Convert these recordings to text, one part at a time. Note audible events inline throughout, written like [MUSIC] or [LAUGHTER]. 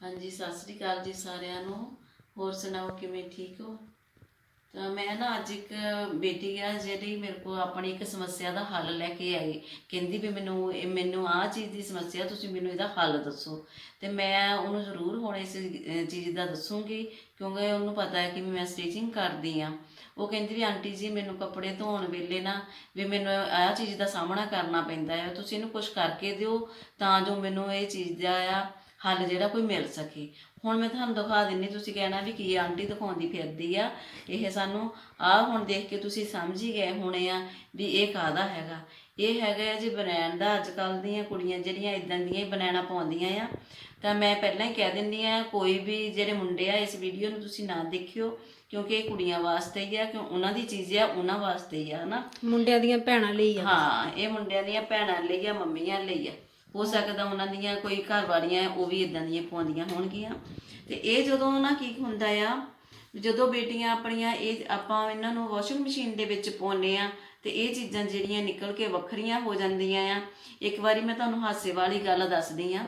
ਹਾਂਜੀ, ਸਤਿ ਸ੍ਰੀ ਅਕਾਲ ਜੀ ਸਾਰਿਆਂ ਨੂੰ। ਹੋਰ ਸੁਣਾਓ, ਕਿਵੇਂ ਠੀਕ ਹੋ? ਤਾਂ ਮੈਂ ਨਾ ਅੱਜ ਇੱਕ ਬੇਟੀ ਆ, ਜਿਹੜੀ ਮੇਰੇ ਕੋਲ ਆਪਣੀ ਇੱਕ ਸਮੱਸਿਆ ਦਾ ਹੱਲ ਲੈ ਕੇ ਆਈ। ਕਹਿੰਦੀ ਵੀ ਮੈਨੂੰ ਇਹ, ਮੈਨੂੰ ਆਹ ਚੀਜ਼ ਦੀ ਸਮੱਸਿਆ, ਤੁਸੀਂ ਮੈਨੂੰ ਇਹਦਾ ਹੱਲ ਦੱਸੋ। ਤੇ ਮੈਂ ਉਹਨੂੰ ਜ਼ਰੂਰ ਹੁਣ ਇਸ ਚੀਜ਼ ਦਾ ਦੱਸੂਗੀ, ਕਿਉਂਕਿ ਉਹਨੂੰ ਪਤਾ ਹੈ ਕਿ ਵੀ ਮੈਂ ਸਟਿਚਿੰਗ ਕਰਦੀ ਆ ਉਹ ਕਹਿੰਦੀ ਵੀ ਆਂਟੀ ਜੀ, ਮੈਨੂੰ ਕੱਪੜੇ ਧੋਣ ਵੇਲੇ ਨਾ ਵੀ ਮੈਨੂੰ ਆਹ ਚੀਜ਼ ਦਾ ਸਾਹਮਣਾ ਕਰਨਾ ਪੈਂਦਾ ਹੈ। ਤੁਸੀਂ ਇਹਨੂੰ ਕੁਝ ਕਰਕੇ ਦਿਓ, ਤਾਂ ਜੋ ਮੈਨੂੰ ਇਹ ਚੀਜ਼ ਦਾ ਆ ਹੱਲ ਜਿਹੜਾ ਕੋਈ ਮਿਲ ਸਕੇ। ਹੁਣ ਮੈਂ ਤੁਹਾਨੂੰ ਦਿਖਾ ਦਿੰਨੀ ਤੁਸੀਂ ਕਹਿਣਾ ਵੀ ਕੀ ਆਂਟੀ ਦਿਖਾਉਂਦੀ ਫਿਰਦੀ ਆ। ਇਹ ਸਾਨੂੰ ਆਹ ਹੁਣ ਦੇਖ ਕੇ ਤੁਸੀਂ ਸਮਝ ਹੀ ਗਏ ਹੋਣੇ ਆ ਵੀ ਇਹ ਕਾਦਾ ਹੈਗਾ। ਇਹ ਹੈਗਾ ਜੀ ਬਨੈਣ ਦਾ ਅੱਜ ਕੱਲ ਦੀਆਂ ਕੁੜੀਆਂ ਜਿਹੜੀਆਂ ਇਦਾਂ ਦੀਆਂ ਹੀ ਬਨੈਣਾ ਪਾਉਂਦੀਆਂ ਆ। ਤਾਂ ਮੈਂ ਪਹਿਲਾਂ ਹੀ ਕਹਿ ਦਿੰਦੀ ਆ ਕੋਈ ਵੀ ਜਿਹੜੇ ਮੁੰਡੇ ਆ ਇਸ ਵੀਡੀਓ ਨੂੰ ਤੁਸੀਂ ਨਾ ਦੇਖਿਓ ਕਿਉਂਕਿ ਇਹ ਕੁੜੀਆਂ ਵਾਸਤੇ ਹੀ ਆ ਕਿਉਂ ਉਹਨਾਂ ਦੀ ਚੀਜ਼ ਆ ਉਹਨਾਂ ਵਾਸਤੇ ਹੀ ਆ ਹਨਾ? ਮੁੰਡਿਆਂ ਦੀਆਂ ਭੈਣਾਂ ਲਈ ਆ। ਹਾਂ ਇਹ ਮੁੰਡਿਆਂ ਦੀਆਂ ਭੈਣਾਂ ਲਈ ਆ ਮੰਮੀਆਂ ਲਈ ਆ। ਹੋ ਸਕਦਾ ਉਹਨਾਂ ਦੀਆਂ ਕੋਈ ਘਰ ਉਹ ਵੀ ਇਦਾਂ ਦੀਆਂ ਪਾਉਂਦੀਆਂ ਹੋਣਗੀਆਂ। ਤੇ ਇਹ ਜਦੋਂ ਨਾ ਕੀ ਹੁੰਦਾ ਆ, ਜਦੋਂ ਬੇਟੀਆਂ ਆਪਣੀਆਂ ਇਹ ਆਪਾਂ ਇਹਨਾਂ ਨੂੰ ਵਾਸ਼ਿੰਗ ਮਸ਼ੀਨ ਦੇ ਵਿੱਚ ਪਾਉਂਦੇ ਆ, ਤੇ ਇਹ ਚੀਜ਼ਾਂ ਜਿਹੜੀਆਂ ਨਿਕਲ ਕੇ ਵੱਖਰੀਆਂ ਹੋ ਜਾਂਦੀਆਂ ਆ। ਇੱਕ ਵਾਰੀ ਮੈਂ ਤੁਹਾਨੂੰ ਹਾਸੇ ਵਾਲੀ ਗੱਲ ਦੱਸਦੀ ਆ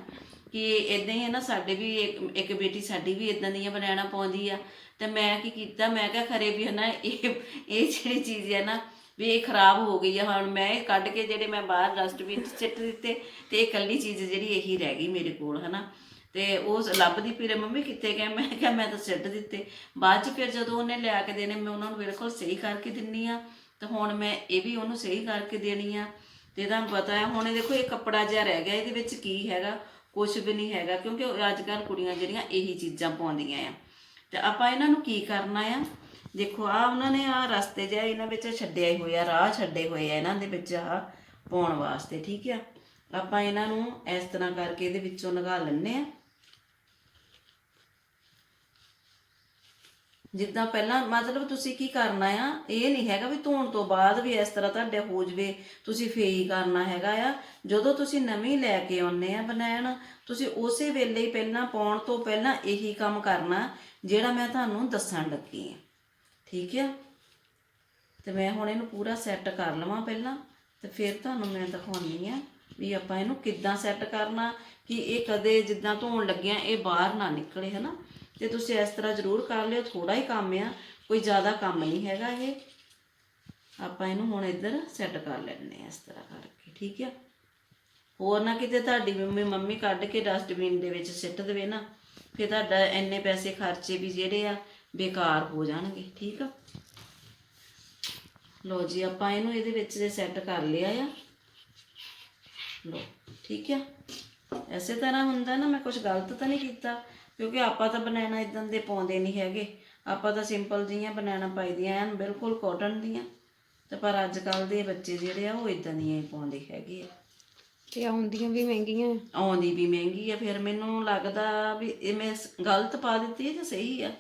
ਕਿ ਇਦਾਂ ਹੀ ਹੈ ਨਾ, ਸਾਡੇ ਵੀ ਇੱਕ ਇੱਕ ਬੇਟੀ ਸਾਡੀ ਵੀ ਇਦਾਂ ਦੀਆਂ ਬਨਾਣਾ ਪਾਉਂਦੀ ਆ। ਤੇ ਮੈਂ ਕੀ ਕੀਤਾ, ਮੈਂ ਕਿਹਾ ਖਰੇ ਵੀ ਹਨਾ, ਇਹ ਇਹ ਜਿਹੜੀ ਚੀਜ਼ ਹੈ ਨਾ ਵੀ ਇਹ ਖਰਾਬ ਹੋ ਗਈ ਆ, ਹੁਣ ਮੈਂ ਇਹ ਕੱਢ ਕੇ ਜਿਹੜੇ ਮੈਂ ਬਾਹਰ ਡਸਟਬਿਨ 'ਚ ਸਿੱਟ ਦਿੱਤੇ ਤੇ ਇਹ ਇਕੱਲੀ ਚੀਜ਼ ਜਿਹੜੀ ਇਹੀ ਰਹਿ ਗਈ ਮੇਰੇ ਕੋਲ, ਹਨਾ? ਤੇ ਉਹ ਲੱਭਦੀ ਫਿਰ ਮੰਮੀ ਕਿੱਥੇ ਗਏ? ਮੈਂ ਕਿਹਾ ਮੈਂ ਤਾਂ ਸਿੱਟ ਦਿੱਤੇ। ਬਾਅਦ 'ਚ ਫਿਰ ਜਦੋਂ ਉਹਨੇ ਲਿਆ ਕੇ ਦੇਣੇ, ਮੈਂ ਉਹਨਾਂ ਨੂੰ ਬਿਲਕੁਲ ਸਹੀ ਕਰਕੇ ਦਿੰਨੀ ਆ। ਤੇ ਹੁਣ ਮੈਂ ਇਹ ਵੀ ਉਹਨੂੰ ਸਹੀ ਕਰਕੇ ਦੇਣੀ ਆ। ਤੇ ਤੁਹਾਨੂੰ ਪਤਾ ਹੈ, ਹੁਣ ਇਹ ਦੇਖੋ, ਇਹ ਕੱਪੜਾ ਜਿਹਾ ਰਹਿ ਗਿਆ, ਇਹਦੇ ਵਿੱਚ ਕੀ ਹੈਗਾ? ਕੁਝ ਵੀ ਨਹੀਂ ਹੈਗਾ, ਕਿਉਂਕਿ ਅੱਜ ਕੱਲ ਕੁੜੀਆਂ ਜਿਹੜੀਆਂ ਇਹੀ ਚੀਜ਼ਾਂ ਪਾਉਂਦੀਆਂ ਆ। ਤੇ ਆਪਾਂ ਇਹਨਾਂ ਨੂੰ ਕੀ ਕਰਨਾ ਆ? ਦੇਖੋ ਆ ਉਹਨਾਂ ਨੇ ਆ ਰਸਤੇ ਜਿਹਾ ਇਹਨਾਂ ਵਿੱਚ ਛੱਡਿਆ ਹੀ ਹੋਇਆ, ਰਾਹ ਛੱਡੇ ਹੋਏ ਆ ਇਹਨਾਂ ਦੇ ਵਿੱਚ ਆ ਪਾਉਣ ਵਾਸਤੇ, ਠੀਕ ਆ? ਆਪਾਂ ਇਹਨਾਂ ਨੂੰ ਇਸ ਤਰ੍ਹਾਂ ਕਰਕੇ ਇਹਦੇ ਵਿੱਚੋਂ ਲਗਾ ਲੈਣੇ ਆ। ਜਿੱਦਾਂ ਪਹਿਲਾਂ ਮਤਲਬ ਤੁਸੀਂ ਕੀ ਕਰਨਾ ਆ, ਇਹ ਨਹੀਂ ਹੈਗਾ ਵੀ ਧੋਣ ਤੋਂ ਬਾਅਦ ਵੀ ਇਸ ਤਰ੍ਹਾਂ ਤੁਹਾਡੇ ਹੋ ਜਵੇ, ਤੁਸੀਂ ਫੇਈ ਕਰਨਾ ਹੈਗਾ ਆ। ਜਦੋਂ ਤੁਸੀਂ ਨਵੀਂ ਲੈ ਕੇ ਆਉਨੇ ਆ ਬਨੈਣ ਤੁਸੀਂ ਉਸੇ ਵੇਲੇ ਹੀ ਪਹਿਲਾਂ ਪਾਉਣ ਤੋਂ ਪਹਿਲਾਂ ਇਹੀ ਕੰਮ ਕਰਨਾ, ਜਿਹੜਾ ਮੈਂ ਤੁਹਾਨੂੰ ਦੱਸਣ ਲੱਗੀ ਆ। ਠੀਕ ਆ? ਤੇ ਮੈਂ ਹੁਣ ਇਹਨੂੰ ਪੂਰਾ ਸੈੱਟ ਕਰ ਲਵਾਂ ਪਹਿਲਾਂ, ਤੇ ਫਿਰ ਤੁਹਾਨੂੰ ਮੈਂ ਦਿਖਾਉਣੀ ਆ ਵੀ ਆਪਾਂ ਇਹਨੂੰ ਕਿੱਦਾਂ ਸੈੱਟ ਕਰਨਾ, ਕਿ ਇਹ ਕਦੇ ਜਿੱਦਾਂ ਧੋਣ ਲੱਗਿਆ ਇਹ ਬਾਹਰ ਨਾ ਨਿਕਲੇ, ਹਨਾ? ਤੇ ਤੁਸੀਂ ਇਸ ਤਰ੍ਹਾਂ ਜ਼ਰੂਰ ਕਰ ਲਿਓ ਥੋੜਾ ਹੀ ਕੰਮ ਆ, ਕੋਈ ਜ਼ਿਆਦਾ ਕੰਮ ਨਹੀਂ ਹੈਗਾ ਇਹ। ਆਪਾਂ ਇਹਨੂੰ ਹੁਣ ਇੱਧਰ ਸੈੱਟ ਕਰ ਲੈਣੇ ਆ ਇਸ ਤਰ੍ਹਾਂ ਕਰਕੇ, ਠੀਕ ਆ? ਹੋਰ ਨਾ ਕਿਤੇ ਤੁਹਾਡੀ ਮੰਮੀ ਮੰਮੀ ਕੱਢ ਕੇ ਡਸਟਬਿਨ ਦੇ ਵਿੱਚ ਸਿੱਟ ਦੇਵੇ ਨਾ, ਫਿਰ ਤੁਹਾਡਾ ਇੰਨੇ ਪੈਸੇ ਖਰਚੇ ਵੀ ਜਿਹੜੇ ਆ ਬੇਕਾਰ ਹੋ ਜਾਣਗੇ ਠੀਕ ਆ? ਲੋ ਜੀ ਆਪਾਂ ਇਹਨੂੰ ਇਹਦੇ ਵਿੱਚ ਦੇ ਸੈੱਟ ਕਰ ਲਿਆ ਆ। ਲੋ ਠੀਕ ਆ? ਐਸੇ ਤਰ੍ਹਾਂ ਹੁੰਦਾ ਨਾ ਮੈਂ ਕੁਝ ਗਲਤ ਤਾਂ ਨਹੀਂ ਕੀਤਾ ਕਿਉਂਕਿ ਆਪਾਂ ਤਾਂ ਬਨਾਨਾ ਇਦਾਂ ਦੇ ਪਾਉਂਦੇ ਨਹੀਂ ਹੈਗੇ। ਆਪਾਂ ਤਾਂ ਸਿੰਪਲ ਜੀਆਂ ਬਨਾਨਾ ਪਾਈਦੀਆਂ ਐਨ ਬਿਲਕੁਲ ਕਾਟਨ ਦੀਆਂ। ਤੇ ਪਰ ਅੱਜ ਕੱਲ ਦੇ ਬੱਚੇ ਜਿਹੜੇ ਆ ਉਹ ਇਦਾਂ ਦੀਆਂ ਹੀ ਪਾਉਂਦੇ ਹੈਗੇ ਆ। ਤੇ ਆਉਂਦੀਆਂ ਵੀ ਮਹਿੰਗੀਆਂ। ਆਉਂਦੀ ਵੀ ਮਹਿੰਗੀ ਆ ਫਿਰ ਮੈਨੂੰ ਲੱਗਦਾ ਵੀ ਇਹ ਮੈਂ ਗਲਤ ਪਾ ਦਿੱਤੀ ਹੈ ਜਾਂ ਸਹੀ ਆ?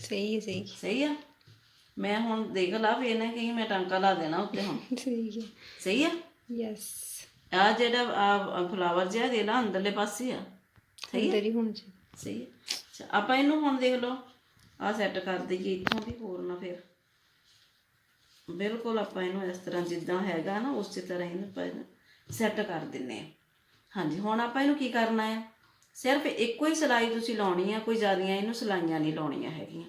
ਸਹੀ ਹੈ ਸਹੀ ਸਹੀ ਆ। ਮੈਂ ਹੁਣ ਦੇਖ ਲਾ ਵੀ ਇਹਨੇ ਕਹੀਂ ਮੈਂ ਟਾਂਕਾ ਲਾ ਦੇਣਾ ਉੱਤੇ ਹੁਣ। [LAUGHS] ਸਹੀ ਹੈ। ਸਹੀ ਆ? ਯੈਸ। ਆ ਜਿਹੜਾ ਆ ਫਲਾਵਰ ਜਿਹਾ ਦੇ ਲਾ ਅੰਦਰਲੇ ਪਾਸੇ ਆ। ਸਹੀ ਹੀ ਹੋਣਾ ਚਾਹੀਦਾ। ਸਹੀ ਅੱਛਾ, ਆਪਾਂ ਇਹਨੂੰ ਹੁਣ ਦੇਖ ਲਓ। ਆ ਸੈੱਟ ਕਰ ਦਈਏ ਇੱਥੋਂ ਦੀ ਹੋਰ ਨਾ ਫਿਰ। ਬਿਲਕੁਲ ਆਪਾਂ ਇਹਨੂੰ ਇਸ ਤਰ੍ਹਾਂ ਜਿੱਦਾਂ ਹੈਗਾ ਨਾ ਉਸੇ ਤਰ੍ਹਾਂ ਇਹਨੂੰ ਸੈੱਟ ਕਰ ਦਿੰਨੇ ਆ। ਹਾਂਜੀ ਹੁਣ ਆਪਾਂ ਇਹਨੂੰ ਕੀ ਕਰਨਾ ਹੈ ਸਿਰਫ ਇੱਕੋ ਹੀ ਸਿਲਾਈ ਤੁਸੀਂ ਲਾਉਣੀ ਆ, ਕੋਈ ਜ਼ਿਆਦੀਆਂ ਇਹਨੂੰ ਸਿਲਾਈਆਂ ਨਹੀਂ ਲਾਉਣੀਆਂ ਹੈਗੀਆਂ।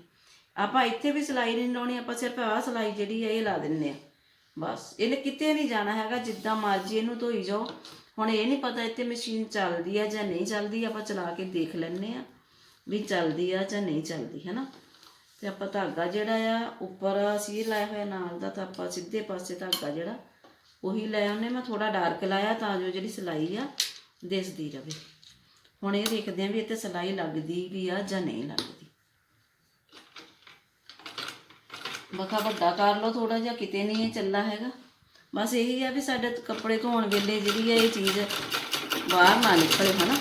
ਆਪਾਂ ਇੱਥੇ ਵੀ ਸਿਲਾਈ ਨਹੀਂ ਲਾਉਣੀ, ਆਪਾਂ ਸਿਰਫ ਆਹ ਸਿਲਾਈ ਜਿਹੜੀ ਹੈ ਇਹ ਲਾ ਦਿੰਨੇ ਆ। ਬਸ, ਇਹਨੇ ਕਿਤੇ ਨਹੀਂ ਜਾਣਾ ਹੈਗਾ, ਜਿੱਦਾਂ ਮਰਜ਼ੀ ਇਹਨੂੰ ਧੋਈ ਜਾਓ। ਹੁਣ ਇਹ ਨਹੀਂ ਪਤਾ ਇੱਥੇ ਮਸ਼ੀਨ ਚੱਲਦੀ ਆ ਜਾਂ ਨਹੀਂ ਚੱਲਦੀ, ਆਪਾਂ ਚਲਾ ਕੇ ਦੇਖ ਲੈਣੇ ਆ ਵੀ ਚੱਲਦੀ ਆ ਜਾਂ ਨਹੀਂ ਚੱਲਦੀ ਹੈ ਨਾ ਤੇ ਆਪਾਂ ਧਾਗਾ ਜਿਹੜਾ ਆ, ਉੱਪਰ ਸੀ ਲਾਇਆ ਹੋਇਆ ਨਾਲ ਦਾ, ਤਾਂ ਆਪਾਂ ਸਿੱਧੇ ਪਾਸੇ ਧਾਗਾ ਜਿਹੜਾ, ਉਹੀ ਲੈ ਆਉਨੇ ਮੈਂ ਥੋੜਾ ਡਾਰਕ ਲਾਇਆ ਤਾਂ ਜੋ ਜਿਹੜੀ ਸਿਲਾਈ ਆ ਦਿਸਦੀ ਰਵੇ। ਹੁਣ ਇਹ ਦੇਖਦੇ ਆ ਵੀ ਇੱਥੇ ਸਿਲਾਈ ਲੱਗਦੀ ਵੀ ਆ ਜਾਂ ਨਹੀਂ ਲੱਗਦੀ। ਬਖਾ ਵੱਡਾ ਕਰ ਲਓ ਥੋੜਾ ਜਿਹਾ ਕਿਤੇ ਨਹੀਂ ਇਹ ਚੱਲਣਾ ਹੈਗਾ। ਬਸ ਇਹੀ ਆ ਵੀ ਸਾਡੇ ਕੱਪੜੇ ਧੋਣ ਵੇਲੇ ਜਿਹੜੀ ਆ ਇਹ ਚੀਜ਼ ਬਾਹਰ ਨਾ ਨਿਕਲੇ, ਹਨਾ।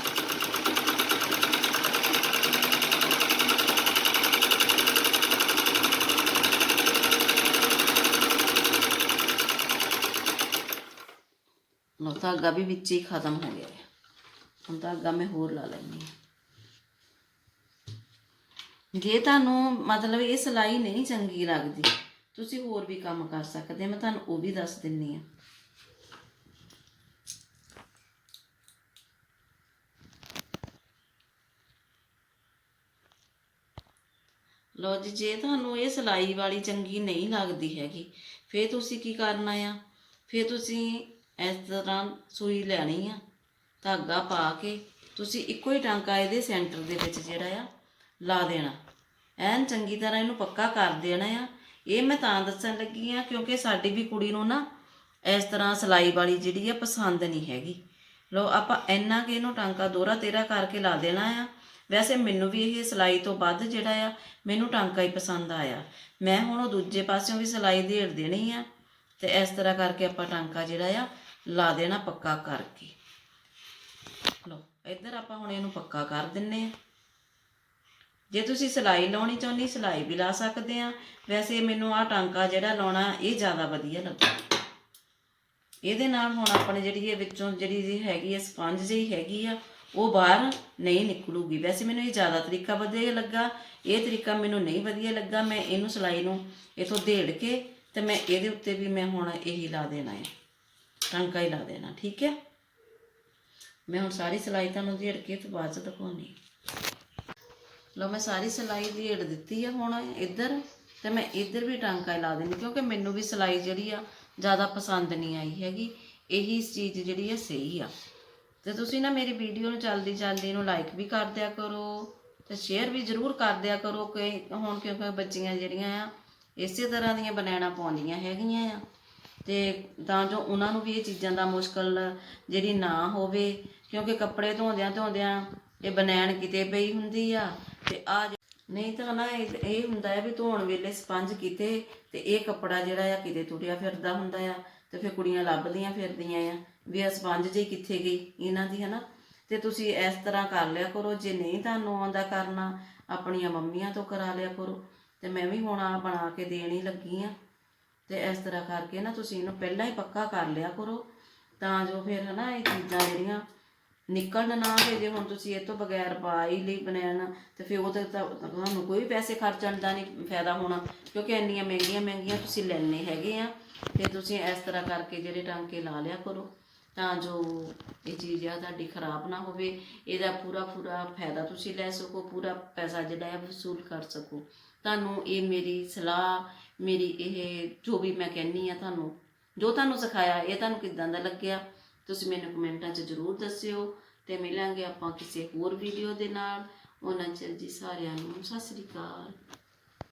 ਲੋ ਧਾਗਾ ਵੀ ਵਿੱਚ ਹੀ ਖਤਮ ਹੋ ਗਿਆ। ਹੁਣ ਤਾਂ ਧਾਗਾ ਮੈਂ ਹੋਰ ਲਾ ਲੈਣੀ ਜੇ ਤੁਹਾਨੂੰ ਮਤਲਬ ਇਹ ਸਲਾਈ ਨਹੀਂ ਚੰਗੀ ਲੱਗਦੀ, ਤੁਸੀਂ ਹੋਰ ਵੀ ਕੰਮ ਕਰ ਸਕਦੇ ਮੈਂ ਤੁਹਾਨੂੰ ਉਹ ਵੀ ਦੱਸ ਦਿੰਨੀ ਆ ਲੋ ਜੀ, ਜੇ ਤੁਹਾਨੂੰ ਇਹ ਸਲਾਈ ਵਾਲੀ ਚੰਗੀ ਨਹੀਂ ਲੱਗਦੀ ਹੈਗੀ, ਫੇਰ ਤੁਸੀਂ ਕੀ ਕਰਨਾ ਆ? ਫੇਰ ਤੁਸੀਂ ਇਸ ਤਰ੍ਹਾਂ ਸੂਈ ਲੈਣੀ ਆ। ਧਾਗਾ ਪਾ ਕੇ ਤੁਸੀਂ ਇੱਕੋ ਹੀ ਟਾਂਕਾ ਇਹਦੇ ਸੈਂਟਰ ਦੇ ਵਿੱਚ ਜਿਹੜਾ ਆ, ਲਾ ਦੇਣਾ। ਐਨ ਚੰਗੀ ਤਰ੍ਹਾਂ ਇਹਨੂੰ ਪੱਕਾ ਕਰ ਦੇਣਾ ਆ। ਇਹ ਮੈਂ ਤਾਂ ਦੱਸਣ ਲੱਗੀ ਆ ਕਿਉਂਕਿ ਸਾਡੀ ਵੀ ਕੁੜੀ ਨੂੰ ਨਾ ਇਸ ਤਰ੍ਹਾਂ ਸਿਲਾਈ ਵਾਲੀ ਜਿਹੜੀ ਆ ਪਸੰਦ ਨਹੀਂ ਹੈਗੀ। ਲੋ ਆਪਾਂ ਇੰਨਾ ਕਿ ਇਹਨੂੰ ਟਾਂਕਾ ਦੋਹਰਾ ਤੇਰਾ ਕਰਕੇ ਲਾ ਦੇਣਾ ਆ। ਵੈਸੇ ਮੈਨੂੰ ਵੀ ਇਹ ਸਿਲਾਈ ਤੋਂ ਵੱਧ ਜਿਹੜਾ ਆ, ਮੈਨੂੰ ਟਾਂਕਾ ਹੀ ਪਸੰਦ ਆਇਆ। ਮੈਂ ਹੁਣ ਉਹ ਦੂਜੇ ਪਾਸਿਓਂ ਵੀ ਸਿਲਾਈ ਦੇੜ ਦੇਣੀ ਆ ਤੇ ਇਸ ਤਰ੍ਹਾਂ ਕਰਕੇ ਆਪਾਂ ਟਾਂਕਾ ਜਿਹੜਾ ਆ, ਲਾ ਦੇਣਾ ਪੱਕਾ ਕਰਕੇ। ਇੱਧਰ ਆਪਾਂ ਹੁਣ ਇਹਨੂੰ ਪੱਕਾ ਕਰ ਦਿੰਨੇ ਆ। ਜੇ ਤੁਸੀਂ ਸਿਲਾਈ ਲਾਉਣੀ ਚਾਹੁੰਦੀ, ਸਿਲਾਈ ਵੀ ਲਾ ਸਕਦੇ ਆ। ਵੈਸੇ ਮੈਨੂੰ ਆਹ ਟਾਂਕਾ ਜਿਹੜਾ ਲਾਉਣਾ, ਇਹ ਜ਼ਿਆਦਾ ਵਧੀਆ ਲੱਗਾ। ਇਹਦੇ ਨਾਲ ਹੁਣ ਆਪਣੇ ਜਿਹੜੀ ਇਹ ਵਿੱਚੋਂ ਜਿਹੜੀ ਜੀ ਹੈਗੀ ਹੈ ਸਪੰਜ ਜਿਹੀ ਹੈਗੀ ਆ, ਉਹ ਬਾਹਰ ਨਹੀਂ ਨਿਕਲੂਗੀ। ਵੈਸੇ ਮੈਨੂੰ ਇਹ ਜ਼ਿਆਦਾ ਤਰੀਕਾ ਵਧੀਆ ਲੱਗਾ। ਇਹ ਤਰੀਕਾ ਮੈਨੂੰ ਨਹੀਂ ਵਧੀਆ ਲੱਗਾ। ਮੈਂ ਇਹਨੂੰ ਸਿਲਾਈ ਨੂੰ ਇਥੋਂ ਦੇੜ ਕੇ ਤੇ ਮੈਂ ਇਹਦੇ ਉੱਤੇ ਵੀ ਮੈਂ ਹੁਣ ਇਹੀ ਲਾ ਦੇਣਾ ਹੈ ਟਾਂਕਾ ਹੀ ਲਾ ਦੇਣਾ, ਠੀਕ ਹੈ ਮੈਂ ਹੁਣ ਸਾਰੀ ਸਿਲਾਈ ਤੁਹਾਨੂੰ ਝੇੜ ਕੇ ਤੇ ਬਾਅਦ ਚ ਦਿਖਾਉਣੀ। ਲਓ, ਮੈਂ ਸਾਰੀ ਸਿਲਾਈ ਝੇੜ ਦਿੱਤੀ ਆ ਹੁਣ ਇੱਧਰ ਤੇ ਮੈਂ ਇੱਧਰ ਵੀ ਟਾਂਕਾ ਲਾ ਦੇਣੀ ਕਿਉਂਕਿ ਮੈਨੂੰ ਵੀ ਸਿਲਾਈ ਜਿਹੜੀ ਆ ਜ਼ਿਆਦਾ ਪਸੰਦ ਨਹੀਂ ਆਈ ਹੈਗੀ। ਇਹੀ ਚੀਜ਼ ਜਿਹੜੀ ਆ ਸਹੀ ਆ। ਤੇ ਤੁਸੀਂ ਨਾ ਮੇਰੀ ਵੀਡੀਓ ਨੂੰ ਜਲਦੀ ਜਲਦੀ ਨੂੰ ਲਾਈਕ ਵੀ ਕਰ ਦਿਆ ਕਰੋ ਤੇ ਸ਼ੇਅਰ ਵੀ ਜ਼ਰੂਰ ਕਰ ਦਿਆ ਕਰੋ ਕਿ ਹੁਣ ਕਿਉਂਕਿ ਬੱਚੀਆਂ ਜਿਹੜੀਆਂ ਆ, ਇਸੇ ਤਰ੍ਹਾਂ ਦੀਆਂ ਬਨਾਣਾ ਪਾਉਂਦੀਆਂ ਹੈਗੀਆਂ ਆ। ਤੇ ਤਾਂ ਜੋ ਉਹਨਾਂ ਨੂੰ ਵੀ ਇਹ ਚੀਜ਼ਾਂ ਦਾ ਮੁਸ਼ਕਲ ਜਿਹੜੀ ਨਾ ਹੋਵੇ, ਕਿਉਂਕਿ ਕੱਪੜੇ ਧੋਂਦਿਆਂ ਧੋਂਦਿਆਂ ਇਹ ਬਨੈਣ ਕਿਤੇ ਪਈ ਹੁੰਦੀ ਆ ਤੇ ਆ ਨਹੀਂ ਤਾਂ ਨਾ ਇਹ ਇਹ ਹੁੰਦਾ ਹੈ ਵੀ ਧੋਣ ਵੇਲੇ ਸਪੰਜ ਕਿਤੇ ਤੇ ਇਹ ਕੱਪੜਾ ਜਿਹੜਾ ਆ ਕਿਤੇ ਤੁਰਿਆ ਫਿਰਦਾ ਹੁੰਦਾ ਆ ਤੇ ਫਿਰ ਕੁੜੀਆਂ ਲੱਭਦੀਆਂ ਫਿਰਦੀਆਂ ਆ ਵੀ ਇਹ ਸਪੰਜ ਜੇ ਕਿੱਥੇ ਗਈ ਇਹਨਾਂ ਦੀ, ਹਨਾ? ਤੇ ਤੁਸੀਂ ਇਸ ਤਰ੍ਹਾਂ ਕਰ ਲਿਆ ਕਰੋ, ਜੇ ਨਹੀਂ ਤੁਹਾਨੂੰ ਆਉਂਦਾ ਕਰਨਾ, ਆਪਣੀਆਂ ਮੰਮੀਆਂ ਤੋਂ ਕਰਾ ਲਿਆ ਕਰੋ। ਤੇ ਮੈਂ ਵੀ ਹੁਣ ਆ ਬਣਾ ਕੇ ਦੇਣ ਹੀ ਲੱਗੀ ਆ। ਤੇ ਇਸ ਤਰ੍ਹਾਂ ਕਰਕੇ ਨਾ ਤੁਸੀਂ ਇਹਨੂੰ ਪਹਿਲਾਂ ਹੀ ਪੱਕਾ ਕਰ ਲਿਆ ਕਰੋ, ਤਾਂ ਜੋ ਫਿਰ ਹਨਾ ਇਹ ਚੀਜ਼ਾਂ ਜਿਹੜੀਆਂ ਨਿਕਲਣ ਨਾ ਤੇ ਜੇ ਹੁਣ ਤੁਸੀਂ ਇਹ ਤੋਂ ਬਗੈਰ ਪਾ ਹੀ ਲਈ ਬਣਾਉਣਾ ਤੇ ਫਿਰ ਉਹ ਤੇ ਤਾਂ ਤੁਹਾਨੂੰ ਕੋਈ ਪੈਸੇ ਖਰਚਣ ਦਾ ਨਹੀਂ ਫਾਇਦਾ ਹੋਣਾ, ਕਿਉਂਕਿ ਇੰਨੀਆਂ ਮਹਿੰਗੀਆਂ ਮਹਿੰਗੀਆਂ ਤੁਸੀਂ ਲੈਣੇ ਹੈਗੇ ਆ, ਤੇ ਤੁਸੀਂ ਇਸ ਤਰ੍ਹਾਂ ਕਰਕੇ ਜਿਹੜੇ ਟਾਂਕੇ ਲਾ ਲਿਆ ਕਰੋ, ਤਾਂ ਜੋ ਇਹ ਚੀਜ਼ ਆ ਤੁਹਾਡੀ ਖਰਾਬ ਨਾ ਹੋਵੇ, ਇਹਦਾ ਪੂਰਾ ਪੂਰਾ ਫਾਇਦਾ ਤੁਸੀਂ ਲੈ ਸਕੋ, ਪੂਰਾ ਪੈਸਾ ਜਿਹੜਾ ਹੈ ਵਸੂਲ ਕਰ ਸਕੋ। ਤੁਹਾਨੂੰ ਇਹ ਮੇਰੀ ਸਲਾਹ ਮੇਰੀ ਇਹ ਜੋ ਵੀ ਮੈਂ ਕਹਿੰਨੀ ਆ ਤੁਹਾਨੂੰ, ਜੋ ਤੁਹਾਨੂੰ ਸਿਖਾਇਆ, ਇਹ ਤੁਹਾਨੂੰ ਕਿਦਾਂ ਦਾ ਲੱਗਿਆ, ਤੁਸੀਂ ਮੈਨੂੰ ਕਮੈਂਟਾਂ 'ਚ ਜ਼ਰੂਰ ਦੱਸਿਓ ਤੇ ਮਿਲਾਂਗੇ ਆਪਾਂ ਕਿਸੇ ਹੋਰ ਵੀਡੀਓ ਦੇ ਨਾਲ। ਉਹਨਾਂ ਚਿਰ ਜੀ ਸਾਰਿਆਂ ਨੂੰ ਸਤਿ ਸ੍ਰੀ ਅਕਾਲ।